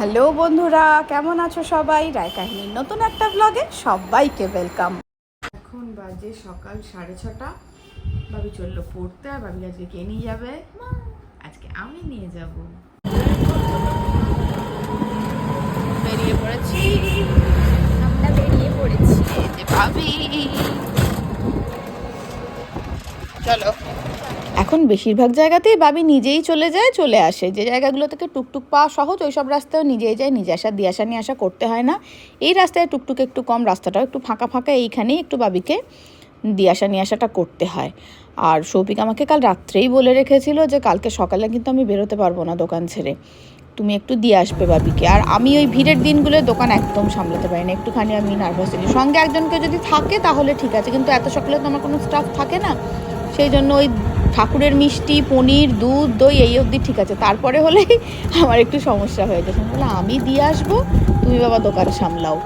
Hello বন্ধুরা, কেমন আছো সবাই? রায় কাহিনীর নতুন একটা ব্লগে সবাইকে ওয়েলকাম এখন বাজে সকাল সাড়ে ছটা। ভাবি চলল পড়তে আর ভাবি আজকে কে নিয়ে যাবে? আজকে আমি নিয়ে যাব। বেরিয়ে পড়েছি। আমরা বেরিয়ে পড়েছি। যে ভাবি। চলো। এখন বেশিরভাগ জায়গাতেই বাবি নিজেই চলে যায়, চলে আসে। যে জায়গাগুলো থেকে টুকটুক পাওয়া সহজ ওই সব রাস্তাও নিজেই যায়, নিজে আসা দিয়ে আসা, নিয়ে আসা করতে হয় না। এই রাস্তায় টুকটুক একটু কম, রাস্তাটাও একটু ফাঁকা ফাঁকা, এইখানেই একটু বাবিকে দিয়ে আসা, নিয়ে আসাটা করতে হয়। আর সৌভিক আমাকে কাল রাত্রেই বলে রেখেছিল যে, কালকে সকালে কিন্তু আমি বেরোতে পারব না দোকান ছেড়ে। তুমি একটু দিয়ে আসবে বাবিকে। আর আমি ওই ভিড়ের দিনগুলো দোকান একদম সামলাতে পারি না। একটুখানি আমি নার্ভাস থাকি সঙ্গে একজনকে যদি থাকে তাহলে ঠিক আছে, কিন্তু এত সকালে তো আমার কোনো স্টাফ থাকে না। সেই জন্য ওই ঠাকুরের মিষ্টি পনির দুধ দই এই অবধি ঠিক আছে। তারপরে হলেই আমার একটু সমস্যা হয়ে গেছে। আমি বললাম আমি দিয়ে আসব তুমি বাবা দোকান সামলাও।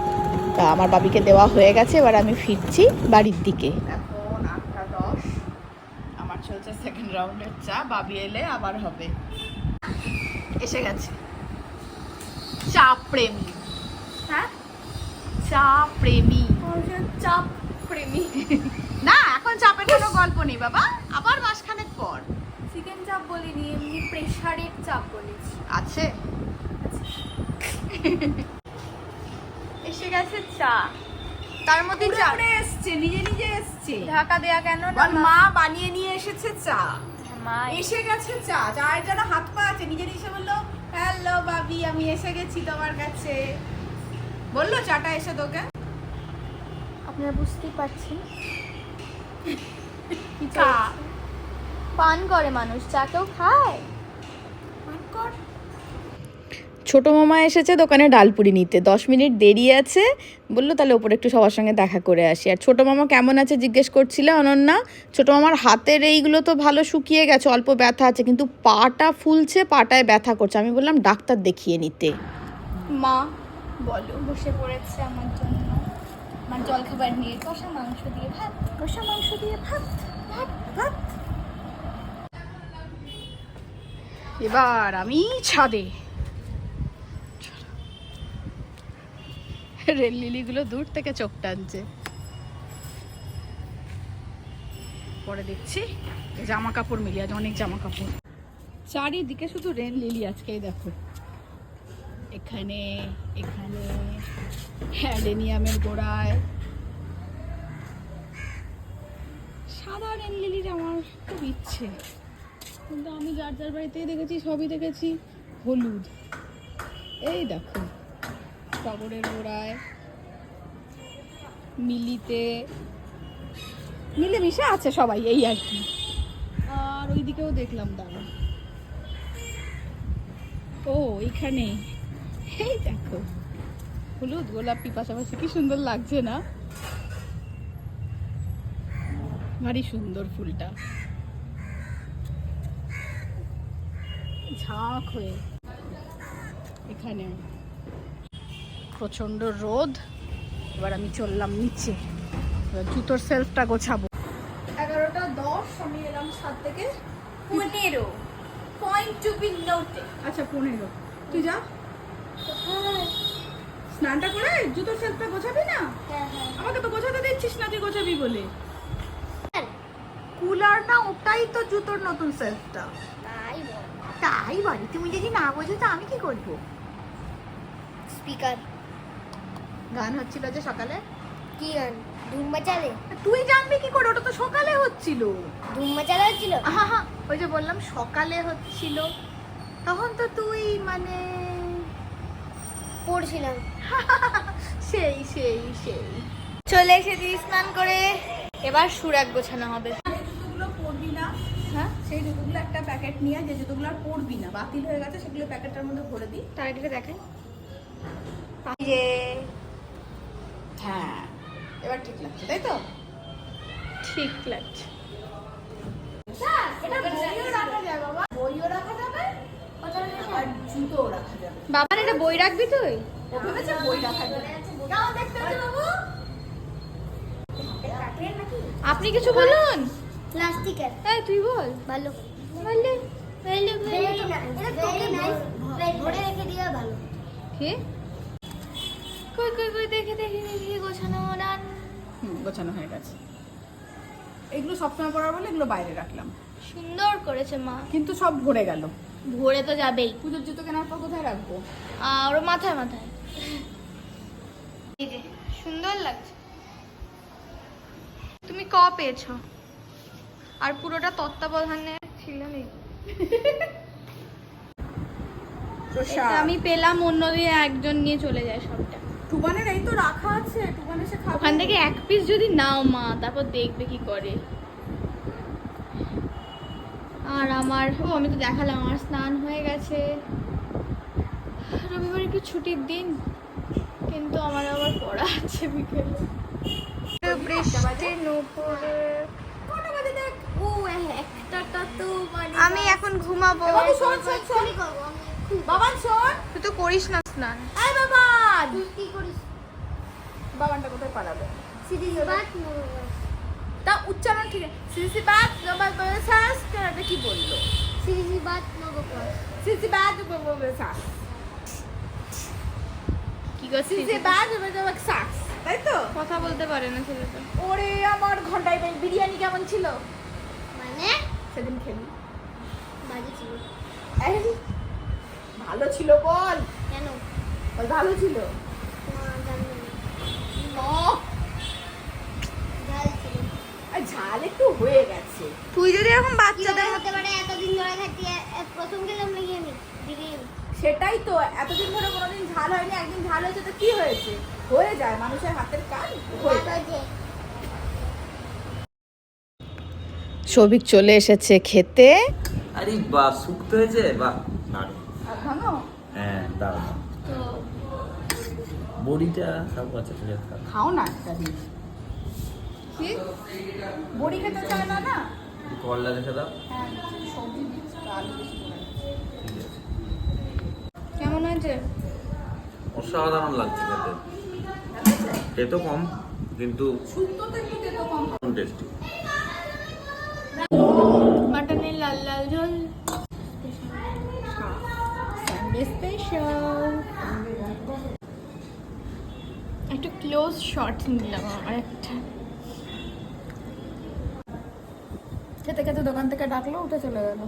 তা আমার বাবিকে দেওয়া হয়ে গেছে এবার আমি ফিরছি বাড়ির দিকে। এখন আটটা দশ। আমার চলছে সেকেন্ড রাউন্ডের চা বাবি এলে আবার হবে। এসে গেছে। চা প্রেমী। হ্যাঁ? চা প্রেমী। চাপ প্রেমী। না এখন চাপের কোনো গল্প নেই বাবা। আবার মাসখানেক পর। চিকেন চাপ বলিনি এমনি প্রেশারের চাপ বলেছি। আছে। এসে গেছে চা। তার মধ্যে চা। এসছে নিজে নিজে এসছে। ঢাকা দেয়া কেন মা? বানিয়ে নিয়ে এসেছে চা। মা এসে গেছে চা। চায়ের যেন হাত পা আছে নিজে এসে বলল হ্যালো বাবি আমি এসে গেছি তোমার কাছে। বলল চাটা এসে তোকে আপনারা বুঝতেই পারছেন। চা। পান করে মানুষ চা কেউ খায়? ছোট মামা এসেছে দোকানে ডালপুরি নিতে। দশ মিনিট দেরি আছে। বলল তাহলে ওপরে একটু সবার সঙ্গে দেখা করে আসি। আর ছোট মামা কেমন আছে জিজ্ঞেস করছিল অনন্যা। ছোট মামার হাতের এইগুলো তো ভালো শুকিয়ে গেছে অল্প ব্যথা আছে কিন্তু পাটা ফুলছে পাটায় ব্যথা করছে। আমি বললাম ডাক্তার দেখিয়ে নিতে। মা বলো বসে পড়েছে আমার জন্য। আমার জলখাবার নিয়ে, কষা মাংস দিয়ে ভাত, কষা মাংস দিয়ে ভাত ভাত ভাত। এবার আমি ছাদে। রেল লিলিগুলো দূর থেকে চোখ টানছে। পরে দেখছি জামা কাপড় মিলিয়ে অনেক জামা কাপড় চারিদিকে শুধু রেল লিলি আজকেই দেখো। এখানে এখানে হ্যাডেনিয়ামের গোড়ায়। সাদা রেল লিলির আমার খুব ইচ্ছে। কিন্তু আমি যার যার বাড়িতেই দেখেছি, সবই দেখেছি হলুদ। এই দেখো, টগরের গোড়ায় মিলিতে মিলে মিশে আছে সবাই, এই আর কি। আর ওই দিকেও দেখলাম দাঁড়া ও, এইখানে। এই দেখো। হলুদ গোলাপি পাশাপাশি কি সুন্দর লাগছে না? ভারী সুন্দর ফুলটা। ঝাঁক হয়ে। এখানে প্রচণ্ড রোদ। এবার আমি চললাম নিচে। এবার জুতোর সেলফটা গোছাবো। এগারোটা দশ আমি এলাম সাত থেকে। পনেরো। পয়েন্ট টু বি নোটে আচ্ছা পনেরো। তুই যা। স্নানটা করে জুতোর সেলফটা গোছাবি না? হ্যাঁ হ্যাঁ। আমাকে তো গোছাতে দিচ্ছিস না তুই গোছাবি বলে। কুলার না ওটাই তো জুতোর নতুন সেলফটা তাই বল। তুমি যদি না বোঝো তো আমি কি করব? স্পিকার। গান হচ্ছিল যে সকালে? কি গান? ধুম বাজারে তুই জানবি কি করে ওটা তো সকালে হচ্ছিল। ধুম বাজারে হচ্ছিল? আহা, ওই যে বললাম সকালে হচ্ছিল। তখন তো তুই মানে পড়ছিলাম। সেই সেই সেই। চলে এসেছি স্নান করে। এবার সুরাগ গোছানো হবে। জুতোগুলো পরবি না হ্যাঁ? সেই জুতোগুলো একটা প্যাকেট নিয়ে যে জুতোগুলো আর পরবি না বাতিল হয়ে গেছে সেগুলো প্যাকেটটার মধ্যে ভরে দিই। তার আগে দেখাই যে হ্যাঁ এবার ঠিক লাগছে তাই তো? ঠিক লাগছে। এটা বইও রাখা যায় বাবা। বইও রাখা যাবে আর জুতোও রাখা যাবে বাবার এটা বই রাখবি তুই? ও ভেবেছে বই রাখা যাবে কেমন দেখতে হচ্ছে বাবু আপনি কিছু বলুন? প্লাস্টিকের। এই তুই বল। ভালো। বললে ভেরি নাইস ভেরি নাইস ধরে রেখে দেওয়া ভালো। কে? কই কই কই দেখে দেখে দেখে গোছানো হুম গোছানো হয়ে গেছে। এগুলো সবসময় পড়ার বলে এগুলো বাইরে রাখলাম। সুন্দর করেছে মা। কিন্তু সব ভরে গেল। ভোরে তো যাবেই। পুজোর জুতো কেনার পর কোথায় রাখব? আর মাথায় মাথায়। এই যে সুন্দর লাগছে। তুমি ক পেয়েছ? আর পুরোটা তত্ত্বাবধানে ছিল নেই আমি পেলাম অন্য দিয়ে একজন নিয়ে চলে যায় সবটা। টুবানের এই তো রাখা আছে টুবানের সে ওখান থেকে এক পিস যদি নাও মা তারপর দেখবে কি করে। আর আমার ও আমি তো দেখালাম আমার স্নান হয়ে গেছে। রবিবার একটু ছুটির দিন? কিন্তু আমার আবার পড়া আছে বিকেলে। বৃষ্টির নুপুরে মানে আমি এখন ঘুমাবো। বাবু বাবান শোন তুই তো করিস না স্নান। আয় বাবান তুই কি করিস? বাবানটা কোথায় পালাবে? সিরিজ বাট তা উচ্চারণ ঠিক আছে। সিসি বাদ জবাব বলে শ্বাস এটা কি বলল? সিরিজ বাট নগর সিসি বাদ বলে শ্বাস কি করছিস সিসি বাদ জবাব শ্বাস তাই তো? কথা বলতে পারে না ছেলেটা। ওরে আমার ঘন্টায় বিরিয়ানি কেমন ছিল? মানে? সেদিন খেলি। বাজে ছিল। এই, ভালো ছিল বল। কেন? বল ভালো ছিল? না জানি না ন, ঝাল ছিল আর ঝাল একটু হয়ে গেছে। তুই যদি এখন বাচ্চাদের হতে পারে? এতদিন ধরে থাকি প্রথম খেলাম নাকি আমি? সেটাই তো এতদিন ধরে কোনোদিন ঝাল হয়নি একদিন ঝাল হয়েছে তো কি হয়েছে? হয়ে যায় মানুষের হাতের কাজ হয়ে যায়। যে সবিক চলে এসেছে খেতে। আরে বাহ শুক্তো হয়েছে? বাহ দারুণ। হ্যাঁ দারুণ। তো বড়িটা সব আছে। খাও না একটা দিন। কি? বড়ি খেতে চায় না না? করলা রেখে দাও হ্যাঁ সবজি আলু কেমন হয়েছে? অসাধারণ লাগছে খেতে। খেতে কম কিন্তু টেস্টি মাটনের লাল লাল ঝোল। স্পেশাল একটু ক্লোজ শট নিলাম আমার একটা। খেতে খেতে দোকান থেকে ডাকলো উঠে চলে গেল।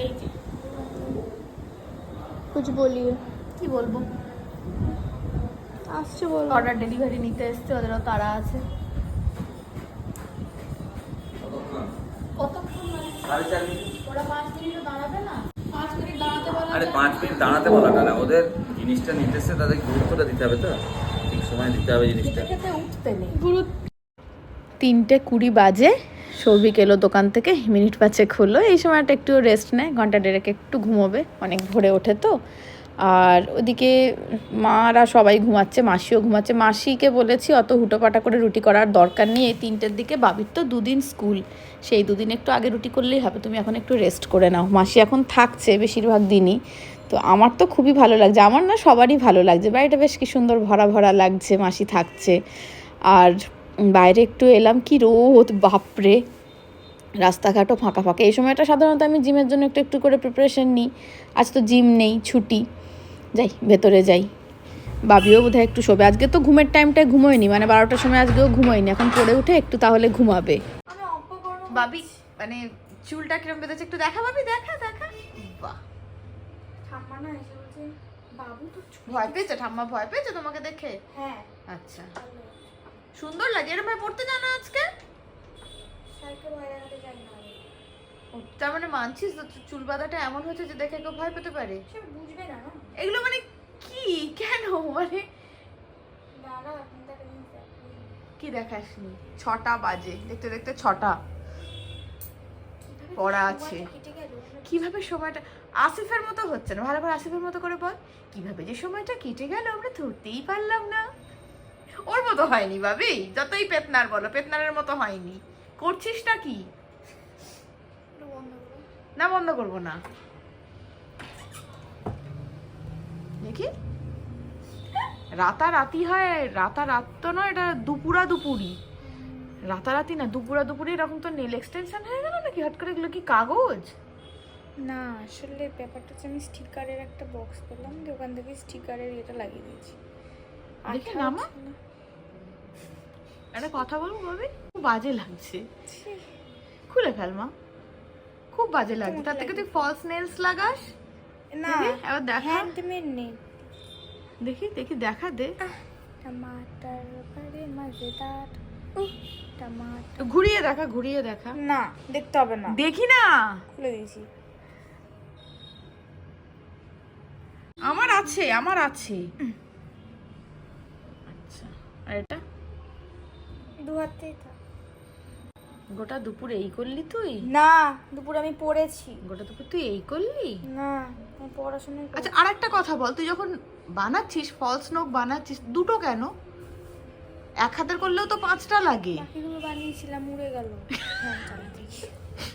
এই যে। কুছ বলিয়ে কি বলব? আসছে বল। অর্ডার ডেলিভারি নিতে এসছে ওদেরও তারা আছে। কতক্ষণ? মানে? ওরা পাঁচ মিনিটও দাঁড়াবে না? পাঁচ মিনিট দাঁড়াতে বলা আরে পাঁচ মিনিট দাঁড়াতে বলাটা না ওদের জিনিসটা নিতে এসছে তাদের গুরুত্বটা দিতে হবে তো। ঠিক সময় দিতে হবে জিনিসটা। খেতে খেতে উঠতে নেই। গুরুত্ব তিনটে কুড়ি বাজে। সৌভিক এলো দোকান থেকে, মিনিট পাঁচেক হলো। এই সময়টা একটু রেস্ট নেয়, ঘণ্টা দেড়েক একটু ঘুমোবে, অনেক ভোরে ওঠে তো। আর ওদিকে মারা সবাই ঘুমাচ্ছে, মাসিও ঘুমাচ্ছে। মাসিকে বলেছি, অত হুটোপাটা করে রুটি করার দরকার নেই। এই তিনটের দিকে বাবির তো দুদিন স্কুল, সেই দুদিন একটু আগে রুটি করলেই হবে। তুমি এখন একটু রেস্ট করে নাও। মাসি এখন থাকছে বেশিরভাগ দিনই। তো আমার তো খুবই ভালো লাগছে। আমার না সবারই ভালো লাগছে। বাড়িটা বেশ কি সুন্দর ভরা ভরা লাগছে, মাসি থাকছে। আর বাইরে একটু এলাম কি রোদ বাপরে। রাস্তাঘাটও ফাঁকা ফাঁকা। এই সময়টা সাধারণত আমি জিমের জন্য একটু একটু করে প্রিপারেশন নিই। আজ তো জিম নেই ছুটি। যাই ভেতরে যাই। বাবিও বোধহয় একটু শোবে। আজকে তো ঘুমের টাইমটায় ঘুমোয়নি মানে বারোটার সময় আজকেও ঘুমোয়নি। এখন পড়ে উঠে একটু তাহলে ঘুমাবে। বাবি মানে চুলটা কিরম বেঁধেছে একটু দেখা বাবি দেখা দেখা। বাহ। ঠাম্মা না এসে বলছে বাবু তো ভয় পেয়েছে? ঠাম্মা ভয় পেয়েছে তোমাকে দেখে? হ্যাঁ। আচ্ছা। সুন্দর লাগে। এরম ভাই পড়তে জানা আজকে? তার মানে মানছিস চুল বাঁধাটা এমন হয়েছে যে দেখে কেউ ভয় পেতে পারে? বুঝবে না এগুলো মানে কি? কেন? মানে কি দেখাসনি? ছটা বাজে। দেখতে দেখতে ছটা। পড়া আছে। কীভাবে সময়টা আসিফের মতো হচ্ছে না? ভালো করে আসিফের মতো করে বল। কীভাবে যে সময়টা কেটে গেল আমরা ধরতেই পারলাম না। ওর মতো হয়নি ভাবি। যতই পেতনার বলো পেতনারের মতো হয়নি। করছিসটা কি? একটু বন্ধ করো না বন্ধ করব না। দেখি। রাতারাতি হয় রাতারাত তো নয় এটা দুপুরা দুপুরি। রাতারাতি না দুপুরা দুপুরি এরকম তো নেল এক্সটেনশন হয়ে গেল নাকি? হট করে এগুলো কি কাগজ? না আসলে ব্যাপারটা হচ্ছে আমি স্টিকারের একটা বক্স পেলাম দিয়ে ওখান থেকে স্টিকারের এটা লাগিয়ে দিয়েছি। দেখি আঠা নামা। একটা কথা বলব ভাবি? খুব বাজে লাগছে। খুলে ফেল মা। খুব বাজে লাগছে। তার থেকে তুই ফলস নেলস লাগাস? না এবার দেখা। হ্যান্ডমেড নেই দেখি দেখি দেখা দে। টমাটার করে মজেদার টমাটার ঘুরিয়ে দেখা ঘুরিয়ে দেখা। না দেখতে হবে না। দেখি না। খুলে দিয়েছি। আমার আছে আমার আছে। আচ্ছা আর এটা? দু হাতেই থাক। গোটা দুপুর এই করলি তুই? না দুপুরে আমি পড়েছি। গোটা দুপুর তুই এই করলি? না আমি পড়াশোনা আচ্ছা আর একটা কথা বল তুই যখন বানাচ্ছিস ফলস নোক বানাচ্ছিস দুটো কেন? এক হাতের করলেও তো পাঁচটা লাগে। বাকিগুলো বানিয়েছিলাম উড়ে গেল।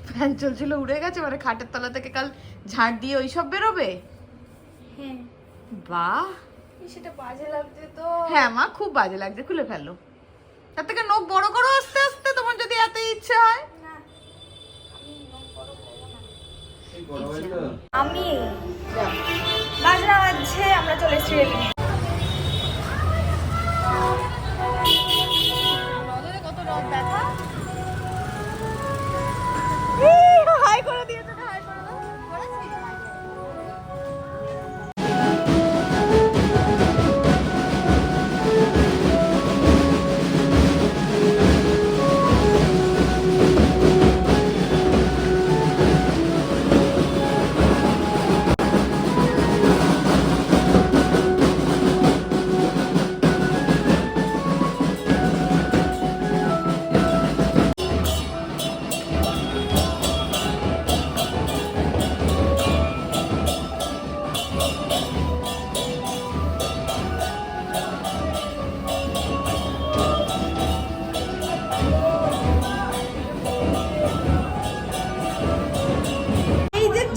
ফ্যান চলছিল উড়ে গেছে মানে খাটের তলা থেকে কাল ঝাড় দিয়ে ওইসব বেরোবে? হ্যাঁ। বাহ। সেটা বাজে লাগছে তো। হ্যাঁ মা খুব বাজে লাগছে খুলে ফেলো। তার থেকে নখ বড় করো আস্তে আস্তে তোমার যদি এত ইচ্ছে হয়। আমি বাজনা বাজছে আমরা চলে এসেছি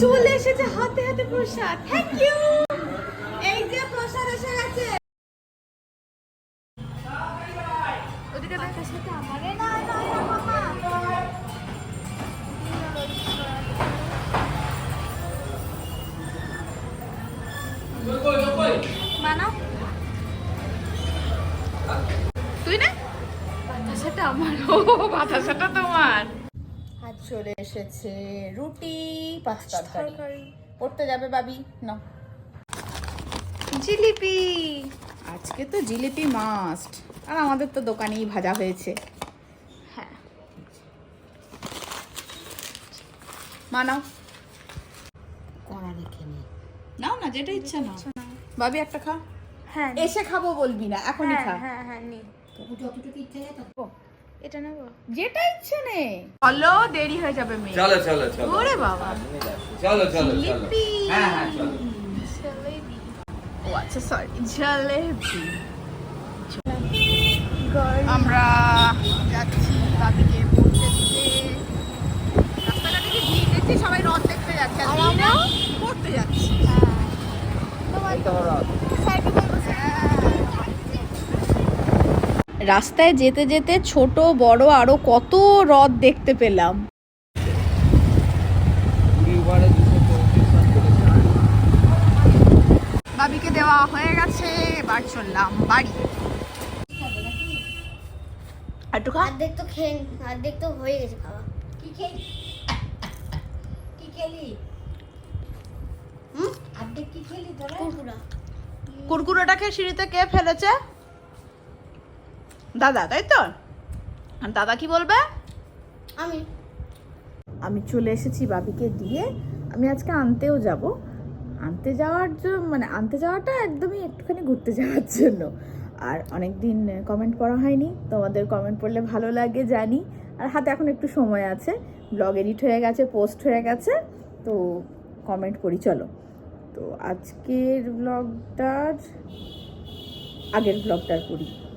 চলে এসেছে হাতে হাতে প্রসাদ। থ্যাংক ইউ চলে এসেছে রুটি পাঁচ তরকারি। পড়তে যাবে বাবি না জিলিপি। আজকে তো জিলিপি মাস্ট আর আমাদের তো দোকানেই ভাজা হয়েছে। হ্যাঁ। মানাও। কড়া রেখে নি। নাও না যেটা ইচ্ছা নাও। বাবি একটা খা। হ্যাঁ এসে খাব বলবি না এখনই খা। হ্যাঁ হ্যাঁ হ্যাঁ নি এটা নেব? যেটা ইচ্ছে নে চলো দেরি হয়ে যাবে মেয়ে। চলো চলো চলো। ওরে বাবা। চলো চলো চলো। হ্যাঁ হ্যাঁ চলো। ও আচ্ছা সরি জলেবি আমরা যাচ্ছি বাবিকে পড়তে দিতে। রাস্তাঘাটে কি ভিড় দেখছি? সবাই রথ দেখতে যাচ্ছে। আর আমরা পড়তে যাচ্ছি। রাস্তায় যেতে যেতে ছোট বড় আরও কত রথ দেখতে পেলাম। বাবিকে দেওয়া হয়ে গেছে এবার চললাম বাড়ি। একটু খা। অর্ধেক তো খেয়ে অর্ধেক তো হয়ে গেছে খাওয়া। কি খেলি? কি খেলি? হুম? অর্ধেক কি খেলি তোরা? কুকুরা কুরকুরেটাকে সিঁড়িতে কে ফেলেছে? দাদা তাই তো? আর দাদা কি বলবে? আমি। আমি চলে এসেছি বাবিকে দিয়ে। আমি আজকে আনতেও যাব। আনতে যাওয়ার জন্য মানে আনতে যাওয়াটা একদমই একটুখানি ঘুরতে যাওয়ার জন্য। আর অনেক দিন কমেন্ট পড়া হয়নি। তোমাদের কমেন্ট পড়লে ভালো লাগে জানি। আর হাতে এখন একটু সময় আছে। ব্লগ এডিট হয়ে গেছে পোস্ট হয়ে গেছে। তো কমেন্ট করি চলো। তো আজকের ব্লগটার আগের ব্লগটার করি।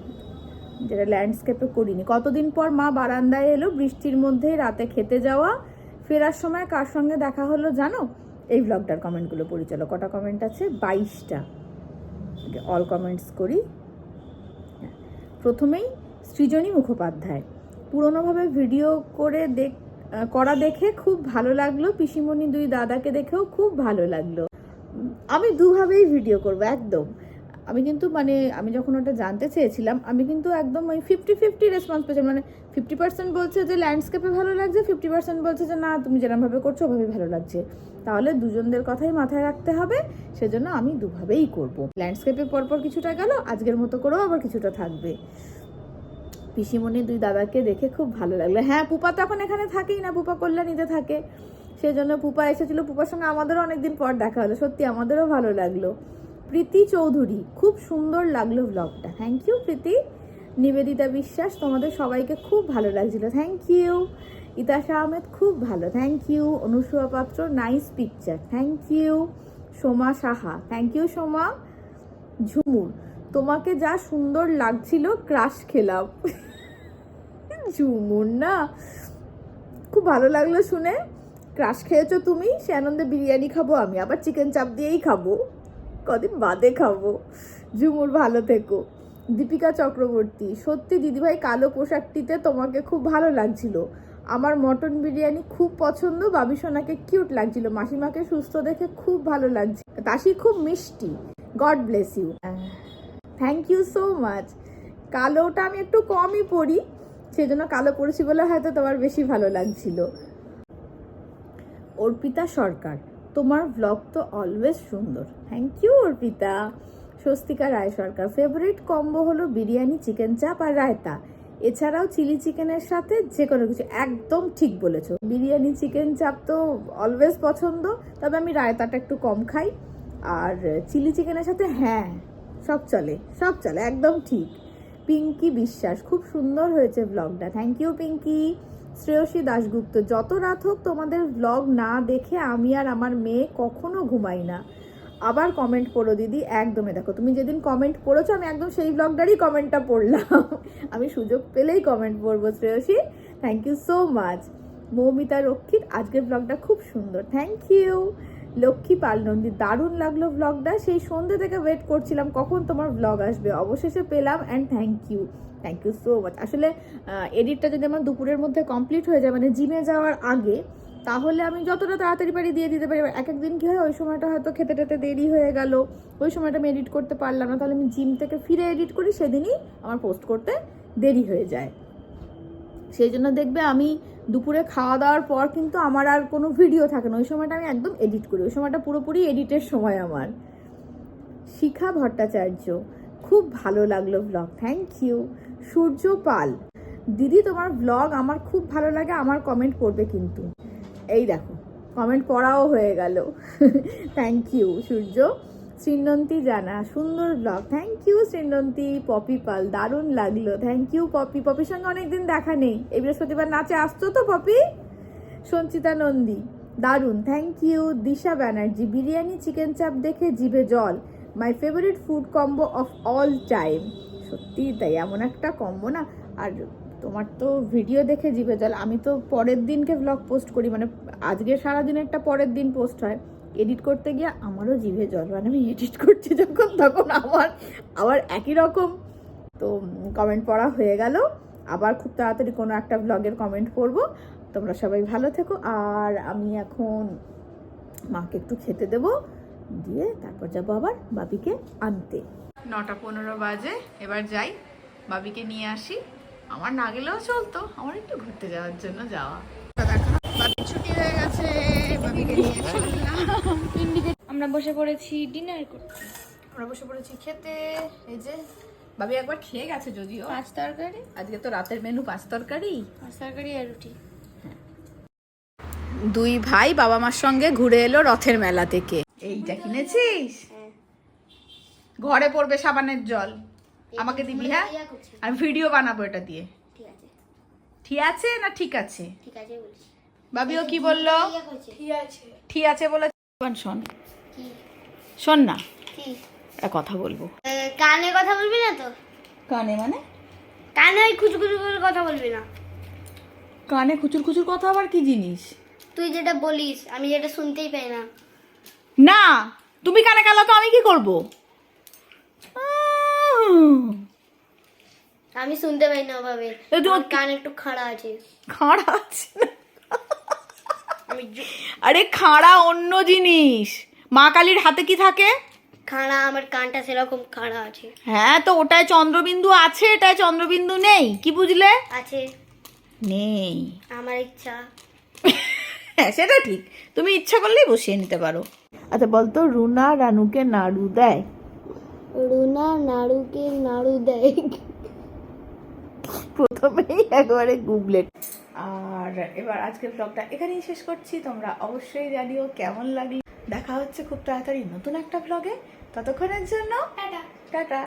যেটা ল্যান্ডস্কেপে করিনি। কতদিন পর মা বারান্দায় এলো, বৃষ্টির মধ্যে রাতে খেতে যাওয়া, ফেরার সময় কার সঙ্গে দেখা হলো জানো? এই ব্লগটার কমেন্টগুলো পরিচালক। কটা কমেন্ট আছে? বাইশটা। অল কমেন্টস করি। হ্যাঁ। প্রথমেই সৃজনী মুখোপাধ্যায়। পুরনোভাবে ভিডিও করে দেখ, করা দেখে খুব ভালো লাগল। পিসিমণি দুই দাদাকে দেখেও খুব ভালো লাগল। আমি দুভাবেই ভিডিও করব, একদম। আমি কিন্তু মানে আমি যখন ওটা জানতে চেয়েছিলাম, আমি কিন্তু একদম ওই ফিফটি ফিফটি রেসপন্স পেয়েছিলাম। মানে ফিফটি পার্সেন্ট বলছে যে ল্যান্ডস্কেপে ভালো লাগছে ফিফটি পার্সেন্ট বলছে যে না, তুমি যেরকমভাবে করছ ওভাবেই ভালো লাগছে। তাহলে দুজনদের কথাই মাথায় রাখতে হবে, সেজন্য আমি দুভাবেই করব। ল্যান্ডস্কেপে পরপর কিছুটা গেল, আজকের মতো করেও আবার কিছুটা থাকবে। পিসিমণি দুই দাদাকে দেখে খুব ভালো লাগল। হ্যাঁ পুপা তো এখন এখানে থাকেই না, পুপা কল্যাণীতে থাকে। সেজন্য পুপা এসেছিল। পুপার সঙ্গে আমাদেরও অনেকদিন পর দেখা হলো। সত্যি, আমাদেরও ভালো লাগল। প্রীতি চৌধুরী। খুব সুন্দর লাগল ব্লগটা থ্যাংক ইউ প্রীতি। নিবেদিতা বিশ্বাস, তোমাদের সবাইকে খুব ভালো লাগছিল। থ্যাংক ইউ ইতাশা আহমেদ, খুব ভালো। Thank you Anusuya Patra nice picture thank you Soma Saha. Thank you Soma. Jhumur. তোমাকে যা সুন্দর লাগছিল ক্রাশ খেলাম। ঝুমুর না। খুব ভালো লাগল শুনে। ক্রাশ খেয়েছো তুমি? সে আনন্দে বিরিয়ানি খাব আমি। আবার চিকেন চাপ দিয়েই খাব। কদিন বাদে খাব। ঝুমুর, ভালো থেকো। দীপিকা চক্রবর্তী, সত্যি দিদিভাই কালো পোশাকটিতে তোমাকে খুব ভালো লাগছিল। আমার মটন বিরিয়ানি খুব পছন্দ, বাবি সোনাকে কিউট লাগছিল, মাসিমাকে সুস্থ দেখে খুব ভালো লাগছে। তাসি খুব মিষ্টি। God bless you. Thank you so much. কালোটা আমি একটু কমই পরি সেই জন্য কালো পরেছি বলে হয়তো তোমার বেশি ভালো লাগছিল। অর্পিতা সরকার তোমার ব্লগ তো অলওয়েজ সুন্দর। Thank you Arpita. Swastika Roy Sarkar. Favourite combo হলো বিরিয়ানি চিকেন চাপ আর রায়তা। এছাড়াও চিলি চিকেনের সাথে যে কোনো কিছু। একদম ঠিক বলেছ। বিরিয়ানি চিকেন চাপ তো অলওয়েজ পছন্দ। তবে আমি রায়তাটা একটু কম খাই। আর চিলি চিকেনের সাথে হ্যাঁ সব চলে সব চলে, একদম ঠিক। পিঙ্কি বিশ্বাস, খুব সুন্দর হয়েছে ব্লগটা থ্যাংক ইউ পিঙ্কি। শ্রেয়সী দাশগুপ্ত, যত রাত হোক তোমাদের ব্লগ না দেখে আমি আর আমার মেয়ে কখনো ঘুমাই না। আবার কমেন্ট করো দিদি একদমই দেখো, তুমি যেদিন কমেন্ট করেছ, আমি একদম সেই ব্লগটারই কমেন্টটা পড়লাম। আমি সুযোগ পেলেই কমেন্ট পড়ব, Shreyasi. Thank you so much Moumita Rakshit, আজকের ব্লগটা খুব সুন্দর। থ্যাংক ইউ লক্ষ্মী পাল নন্দী, দারুণ লাগল ব্লগটা সেই সন্ধ্যে থেকে ওয়েট করছিলাম কখন তোমার ব্লগ আসবে। অবশেষে পেলাম and thank you thank you so much আসলে এডিটটা যদি আমার দুপুরের মধ্যে কমপ্লিট হয়ে যায় মানে জিমে যাওয়ার আগে, তাহলে আমি যতটা তাড়াতাড়ি পারি দিয়ে দিতে পারি। এক একদিন কী হয়, ওই সময়টা হয়তো খেতে টেতে দেরি হয়ে গেল, ওই সময়টা আমি এডিট করতে পারলাম না। তাহলে আমি জিম থেকে ফিরে এডিট করি, সেদিনই আমার পোস্ট করতে দেরি হয়ে যায়। সেই জন্য দেখবে আমি দুপুরে খাওয়া দাওয়ার পর কিন্তু আমার আর কোনো ভিডিও থাকে না। ওই সময়টা আমি একদম এডিট করি। ওই সময়টা পুরোপুরি এডিটের সময় আমার। শিখা ভট্টাচার্য, খুব ভালো লাগল blog thank you Surya Pal. দিদি, তোমার ব্লগ আমার খুব ভালো লাগে, আমার কমেন্ট করবে কিন্তু। এই দেখো কমেন্ট পড়াও হয়ে গেল। থ্যাংক ইউ সূর্য। শ্রীনন্তী জানা, সুন্দর blog thank you Srinanti. Popy Pal, দারুণ লাগল। Thank you poppy. পপির সঙ্গে অনেকদিন দেখা নেই। এই বৃহস্পতিবার নাচে আসতো তো, পপি? সঞ্চিতা নন্দী, দারুণ। Thank you Disha Banerjee. Biryani, chicken chaap দেখে জিভে জল। My favourite food combo of all time সত্যি তাই, এমন একটা কম্বো না। আর তোমার তো ভিডিও দেখে জিভে জল। আমি তো পরের দিনকে ব্লগ পোস্ট করি মানে আজকে সারাদিনেরটা পরের দিন পোস্ট হয়। এডিট করতে গিয়ে আমারও জিভে জল মানে আমি এডিট করছি যখন তখন আমার আবার একই রকম। তো কমেন্ট পড়া হয়ে গেল। আবার খুব তাড়াতাড়ি কোনো একটা ব্লগের কমেন্ট করব তোমরা সবাই ভালো থেকো। আর আমি এখন মাকে একটু খেতে দেব। দিয়ে তারপর যাব আবার বাবিকে আনতে। নটা পনেরো বাজে এবার যাই। বাবিকে নিয়ে আসি। আমার না গেলেও চলতো আমার একটু ঘুরতে যাওয়ার জন্য যাওয়া। দেখো ছুটি হয়ে গেছে বাবিকে নিয়ে চললাম। আমরা বসে পড়েছি ডিনার করতে। আমরা বসে পড়েছি খেতে এই যে বাবি একবার খেয়ে গেছে যদিও। পাঁচ তরকারি। আজকে তো রাতের মেনু পাঁচ তরকারি। পাঁচ তরকারি আর রুটি। দুই ভাই বাবা মার সঙ্গে ঘুরে এলো রথের মেলা থেকে। এইটা কিনেছিস? ঘরে পড়বে সাবানের জল। আমাকে দিবি হ্যাঁ? আমি ভিডিও বানাবো এটা দিয়ে। ঠিক আছে। ঠিক না ঠিক আছে? ঠিক আছে বলছি। বাবিও কি বলল? ঠিক আছে। ঠিক আছে বলে শোন শোন। না। কি? একটা কথা বলব। কানে কথা বলবি না তো? কানে মানে? কানে ওই খুচু খুচু করে কথা বলবি না। কানে খুচুর খুচুর কথা আবার কি জিনিস? তুই যেটা বলিস আমি যেটা শুনতেই পাই না। না তুমি কানে কালা তো আমি কি করব? আমি শুনতে পাই না ওভাবে। তোমার কান একটু খাড়া আছে। খাড়া আছে আরে খাড়া অন্য জিনিস। মা কালীর হাতে কি থাকে? খাড়া আমার কানটা সেরকম খাড়া আছে। হ্যাঁ তো ওটায় চন্দ্রবিন্দু আছে এটায় চন্দ্রবিন্দু নেই। কি বুঝলে? আছে। নেই। আমার ইচ্ছা। হ্যাঁ সেটা ঠিক। তুমি ইচ্ছা করলেই বসিয়ে নিতে পারো। আচ্ছা বলতো রুনা রানুকে নাড়ু দেয়? রুনা নাড়ুকে নাড়ু দেয়। প্রথমেই একবারে গুগলেট আর এবার আজকের ব্লগটা এখানেই শেষ করছি। তোমরা অবশ্যই জানিও কেমন লাগল। দেখা হচ্ছে খুব তাড়াতাড়ি নতুন একটা ব্লগে ততক্ষণের জন্য টাটা। টাটা।